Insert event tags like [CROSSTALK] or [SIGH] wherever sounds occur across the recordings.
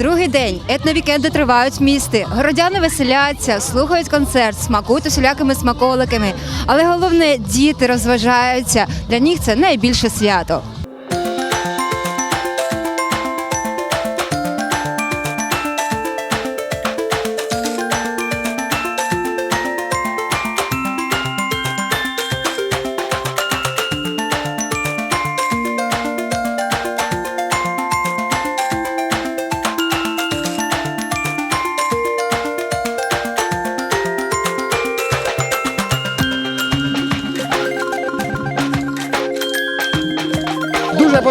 Другий день етновікенди тривають в місті. Городяни веселяться, слухають концерт, смакують усілякими смаколиками. Але головне, діти розважаються. Для них це найбільше свято.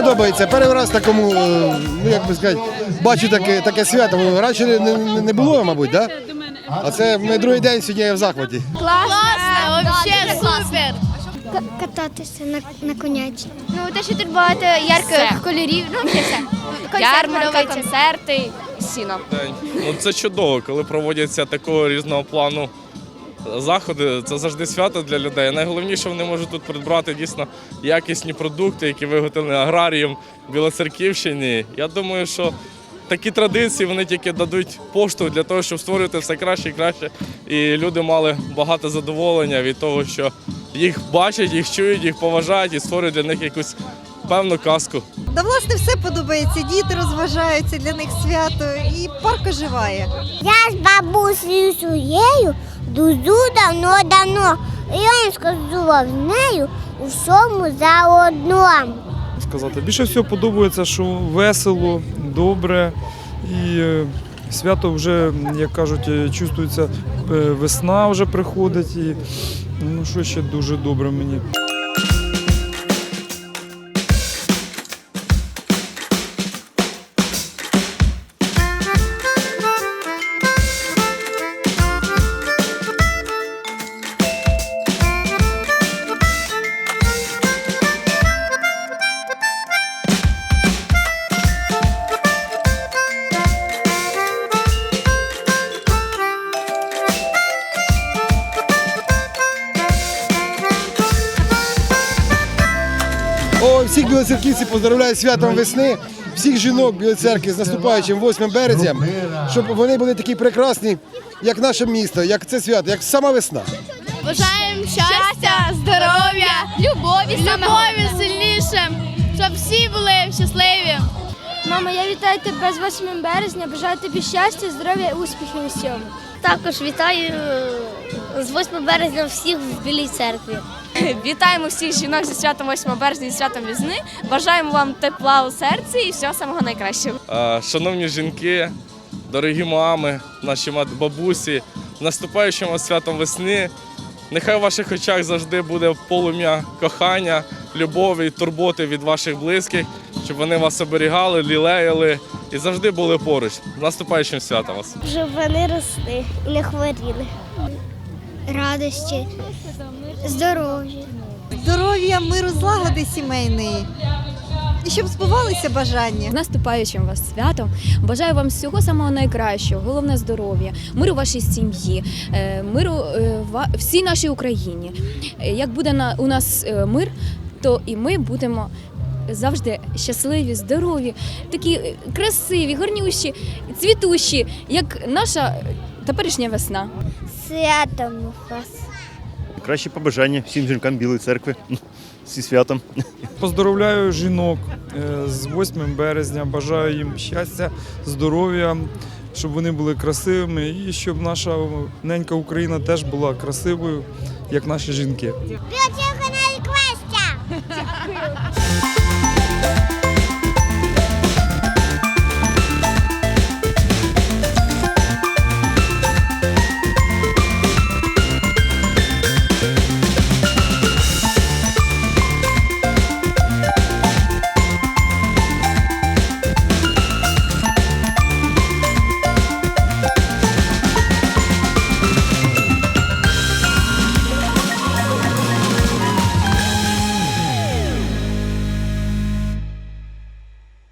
Подобається. Перший раз такому, е, ну як би сказати, бачу таке, таке свято. Раніше не, не, було, мабуть, да? А це ми другий день сьогодні я в захваті. Класно, вообще супер. Кататися на, на коняці. Ну те, що тут багато ярких кольорів, ну все все. Ярмарка, концерти, сіно. Ну це чудово, коли проводяться такого різного плану заходи. Це завжди свято для людей. Найголовніше вони можуть тут придбати дійсно якісні продукти, які виготовлені аграрієм Білоцерківщині. Я думаю, що такі традиції вони тільки дадуть поштовх для того, щоб створювати все краще і краще. І люди мали багато задоволення від того, що їх бачать, їх чують, їх поважають і створюють для них якусь певну казку. Та власне все подобається. Діти розважаються для них свято і парк оживає. Я з бабусею своєю дуже давно-давно. І я сказував з нею у всьому заодно. сказати. Більше всього подобається, що весело, добре і е, свято вже, як кажуть, е, чувствується, е, весна вже приходить. І ну що ще дуже добре мені. О, всіх білоцерківців поздравляю святом весни, всіх жінок Білої церкви з наступаючим 8 березня, щоб вони були такі прекрасні, як наше місто, як це свято, як сама весна. Бажаємо щастя, здоров'я, любові, любові сильніше, щоб всі були щасливі. Мама, я вітаю тебе з 8 березня. Бажаю тобі щастя, здоров'я і успіхів у всьому. Також вітаю е, з 8 березня всіх в Білій церкві. [LAUGHS] Вітаємо всіх жінок зі святом 8 березня і святом візни. Бажаємо вам тепла у серці і всього самого найкращого. Шановні жінки, дорогі мами, наші бабусі, з наступаючим вас святом весни. Нехай у ваших очах завжди буде полум'я кохання, любові і турботи від ваших близьких, щоб вони вас оберігали, лілеяли і завжди були поруч. З наступаючим святом вас! Щоб вони росли і не хворіли. Радості, здоров'я. Здоров'я, миру, злагоди сімейної. І щоб збувалися бажання. З наступаючим вас святом. Бажаю вам всього самого найкращого, головне здоров'я, миру вашій сім'ї, е, миру е, ва- всій нашій Україні. Е, Як буде на- у нас мир, то і ми будемо завжди щасливі, здорові, такі красиві, гарнющі, цвітущі, як наша теперішня весна. Святом вас. Кращі побажання всім жінкам Білої церкви зі святом. Поздоровляю жінок е, з 8 березня. Бажаю їм щастя, здоров'я, щоб вони були красивими і щоб наша ненька Україна теж була красивою, як наші жінки. Реквесті!